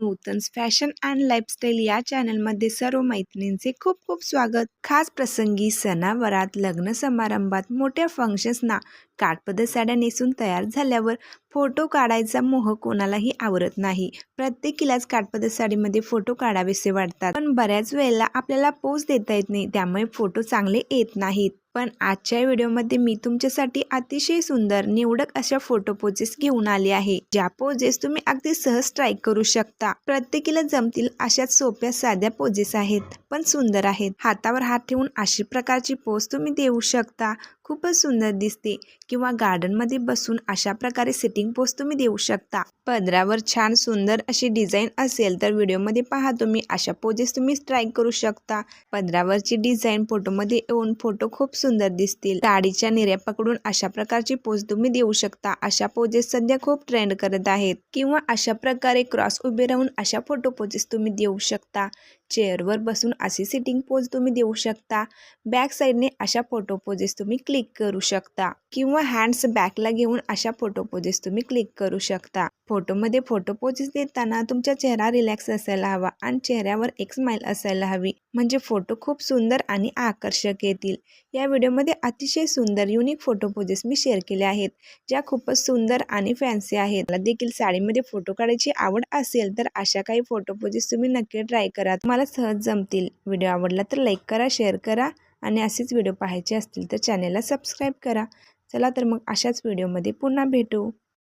Nutan's fashion and lifestyle या चॅनलमध्ये सर्व मैत्रिणींचे खूप खूप स्वागत. खास प्रसंगी सणावरात लग्न समारंभात मोठ्या फंक्शन्सना काठपद साड्या नेसून तयार झाल्यावर फोटो काढायचा मोह कोणालाही आवरत नाही. प्रत्येकीलाच काठपदर साडीमध्ये फोटो काढावेसे वाटतात. पण बऱ्याच वेळेला आपल्याला पोज देता येत नाही त्यामुळे फोटो चांगले येत नाहीत. पण आजच्या व्हिडिओमध्ये मी तुमच्यासाठी अतिशय सुंदर निवडक अशा फोटो पोजेस घेऊन आले आहे. ज्या पोजेस तुम्ही अगदी सहज ट्राय करू शकता. प्रत्येकीला जमतील अशाच सोप्या साध्या पोजेस आहेत. पण सुंदर आहेत. हातावर हात ठेवून अशी प्रकारची पोज तुम्ही देऊ शकता. खूपच सुंदर दिसते. किंवा गार्डनमध्ये बसून अशा प्रकारे सिटिंग पोज तुम्ही देऊ शकता. पदरावर छान सुंदर अशी डिझाईन असेल तर व्हिडिओमध्ये पहा तुम्ही. अशा पोजेस तुम्ही ट्राय करू शकता. पदरावरची डिझाईन फोटोमध्ये येऊन फोटो खूप सुंदर दिसतील. साडीच्या निर्या पकडून अशा प्रकारची पोज तुम्ही देऊ शकता. अशा पोजेस सध्या खूप ट्रेंड करत आहेत. किंवा अशा प्रकारे क्रॉस उभे राहून अशा फोटो पोजेस तुम्ही देऊ शकता. चेअरवर बसून अशी सिटिंग पोज तुम्ही देऊ शकता. बॅक साईडने अशा फोटो पोजेस तुम्ही क्लिक करू शकता. किंवा हँड्स बॅकला घेऊन अशा फोटो पोजेस तुम्ही क्लिक करू शकता. फोटोमध्ये फोटो पोजेस देताना तुमचा चेहरा रिलॅक्स असायला हवा आणि चेहऱ्यावर एक स्माईल असायला हवी. म्हणजे फोटो खूप सुंदर आणि आकर्षक येतील. या व्हिडिओमध्ये अतिशय सुंदर युनिक फोटो पोजेस मी शेअर केले आहेत ज्या खूपच सुंदर आणि फॅन्सी आहेत. मला देखील साडीमध्ये फोटो काढायची आवड असेल तर अशा काही फोटो पोजेस तुम्ही नक्की ट्राय करा. तुम्हाला सहज जमतील. व्हिडिओ आवडला तर लाईक करा शेअर करा आणि असेच व्हिडिओ पाहायचे असतील तर चॅनेलला सबस्क्राईब करा. चला तर मग अशाच व्हिडिओमध्ये पुन्हा भेटू.